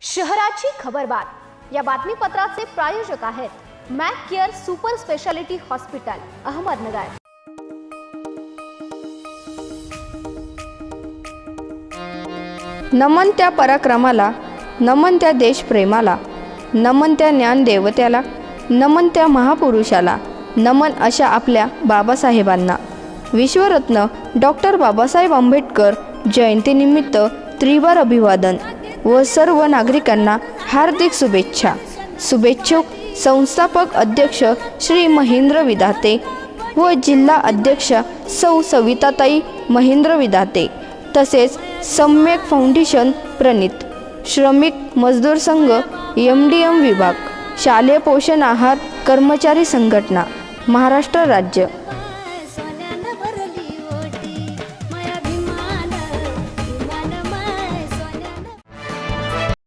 शहराची खबरबात या बातमीपत्राचे प्रायोजक आहेत Mac care super speciality hospital Ahmednagar. नमन त्या पराक्रमाला नमन त्या देशप्रेमाला नमन त्या ज्ञानदेवत्याला नमन त्या महापुरुषाला नमन अशा आपल्या बाबासाहेबांना. विश्वरत्न डॉक्टर बाबासाहेब आंबेडकर जयंतीनिमित्त त्रिवार अभिवादन. व सर्व नागरिकांना हार्दिक शुभेच्छा. शुभेच्छुक संस्थापक अध्यक्ष श्री महेंद्र विधाते व जिल्हा अध्यक्ष सौ सविताताई महेंद्र विधाते तसेच सम्यक फाउंडेशन प्रणित श्रमिक मजदूर संघ एम डी एम विभाग शालेय पोषण आहार कर्मचारी संघटना महाराष्ट्र राज्य.